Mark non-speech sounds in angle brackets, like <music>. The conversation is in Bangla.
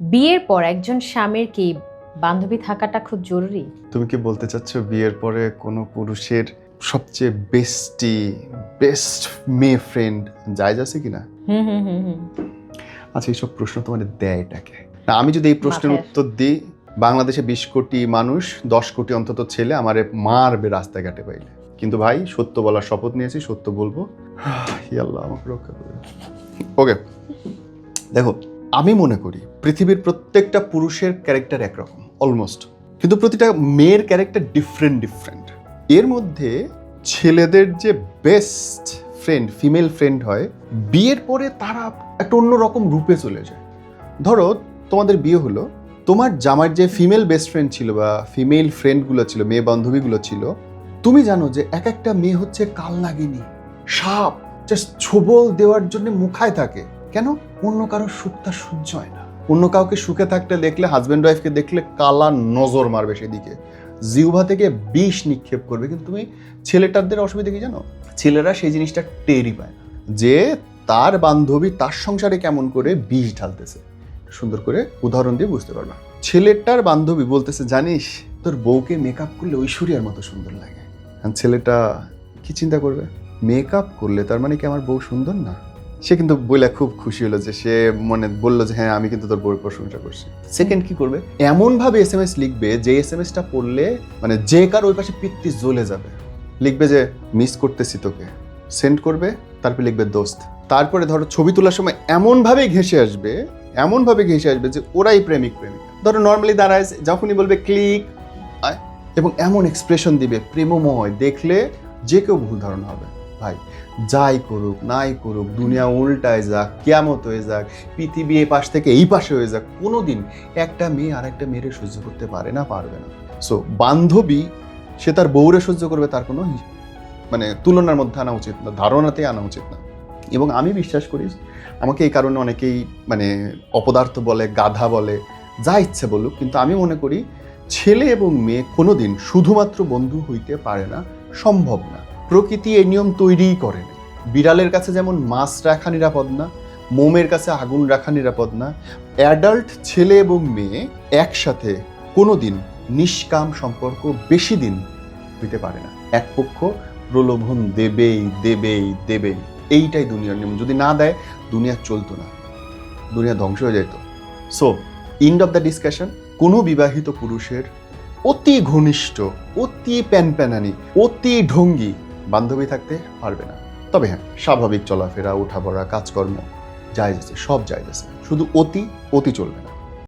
বিয়ের পর একজন স্বামীর কি বান্ধবী থাকাটা খুব জরুরি? তুমি কি বলতে চাচ্ছ বিয়ের পরে কোনো পুরুষের সবচেয়ে বেস্টি বেস্ট মেয়ে ফ্রেন্ড জায়জ আছে কিনা হুম হুম হুম হুম। আচ্ছা এইসব প্রশ্ন তোমাদের দেয় এটাকে। না আমি যদি এই প্রশ্নের উত্তর দিই বাংলাদেশে বিশ কোটি মানুষ দশ কোটি অন্তত ছেলে আমারে মারবে রাস্তাঘাটে পাইলে কিন্তু ভাই সত্য বলার শপথ নিয়েছি সত্য বলব। <sighs> আল্লাহ আমাকে রক্ষা করে ওকে দেখো আমি মনে করি পৃথিবীর প্রত্যেকটা পুরুষের ক্যারেক্টার একরকম অলমোস্ট কিন্তু প্রতিটা মেয়ের ক্যারেক্টার ডিফারেন্ট ডিফারেন্ট এর মধ্যে ছেলেদের যে বেস্ট ফ্রেন্ড ফিমেল ফ্রেন্ড হয়, বিয়ের পরে তারা একটা অন্যরকম রূপে চলে যায়। ধরো, তোমাদের বিয়ে হলো, তোমার জামার যে ফিমেল বেস্ট ফ্রেন্ড ছিল বা ফিমেল ফ্রেন্ডগুলো ছিল, মেয়ে বান্ধবীগুলো ছিল, তুমি জানো যে এক একটা মেয়ে হচ্ছে কাল নাগিনী সাপ জাস্ট ছোবল দেওয়ার জন্য মুখায় থাকে। কেন? অন্য কারও সুখটা সহ্য হয় না। অন্য কাউকে সুখে থাকতে দেখলে হাজব্যান্ড ওয়াইফকে দেখলে কালা নজর মারবে সেদিকে। জিউভা থেকে বিষ নিক্ষেপ করবে। কিন্তু তুমি ছেলেটাদের অসুবিধা কি জানো? ছেলেরা সেই জিনিসটা টেরই পায় না। যে তার বান্ধবী তার সংসারে কেমন করে বিষ ঢালতেছে। সুন্দর করে উদাহরণ দিয়ে বুঝতে পারবা। ছেলেটার বান্ধবী বলতেছে, জানিস, তোর বউকে মেকআপ করলে ঐশ্বরিয়ার মতো সুন্দর লাগে। ছেলেটা কি চিন্তা করবে? মেকআপ করলে তার মানে কি আমার বউ সুন্দর না? সে কিন্তু বলে খুব খুশি হলো যে সে মনে বলল যে হ্যাঁ আমি কিন্তু তোর বউয়ের প্রশংসা করছি। সেকেন্ড কি করবে? এমন ভাবে এস এম এস লিখবে যে এস এম এসটা পড়লে মানে যে কার ওই পাশে পিত্তি জ্বলে যাবে। লিখবে যে, মিস করতেছি তোকে। সেন্ড করবে, তারপরে লিখবে, দোস্ত। তারপরে ধরো ছবি তোলার সময় এমনভাবে ঘেসে আসবে, এমনভাবে ঘেসে আসবে যে ওরাই প্রেমিক প্রেমিক। ধরো নর্মালি দাঁড়ায় যখনই বলবে ক্লিক এবং এমন এক্সপ্রেশন দিবে, প্রেমময়, দেখলে যে কেউ ভুল ধারণা হবে। ভাই, যাই করুক, নাই করুক, দুনিয়া উল্টায় যাক, কেয়ামত হয়ে যাক, পৃথিবী এই পাশ থেকে এই পাশে হয়ে যাক, কোনোদিন একটা মেয়ে আর একটা মেয়েরে সহ্য করতে পারে না, পারবে না। সো বান্ধবী, সে তার বউরে সহ্য করবে, তার কোনো মানে তুলনার মধ্যে আনা উচিত না, ধারণাতেই আনা উচিত না। এবং আমি বিশ্বাস করি, আমাকে এই কারণে অনেকেই মানে অপদার্থ বলে, গাধা বলে, যা ইচ্ছে বলুক, কিন্তু আমি মনে করি, ছেলে এবং মেয়ে কোনোদিন শুধুমাত্র বন্ধু হইতে পারে না, সম্ভব না। প্রকৃতি এই নিয়ম তৈরিই করে। বিড়ালের কাছে যেমন মাছ রাখা নিরাপদ না, মোমের কাছে আগুন রাখা নিরাপদ না, অ্যাডাল্ট ছেলে এবং মেয়ে একসাথে কোনোদিন নিষ্কাম সম্পর্ক বেশি দিন হইতে পারে না। এক পক্ষ প্রলোভন দেবেই দেবেই দেবেই। এইটাই দুনিয়ার নিয়ম। যদি না দেয়, দুনিয়া চলতো না। দুনিয়া ধ্বংস হয়ে যেত। So end of the discussion কোনো বিবাহিত পুরুষের অতি ঘনিষ্ঠ, অতি প্যানপ্যানানি, অতি ঢঙ্গি বান্ধবী থাকতে পারবে না। তবে হ্যাঁ স্বাভাবিক চলাফেরা উঠা পড়া কাজকর্ম যায় যাচ্ছে, সব যায় যাচ্ছে। শুধু অতি অতি চলবে না।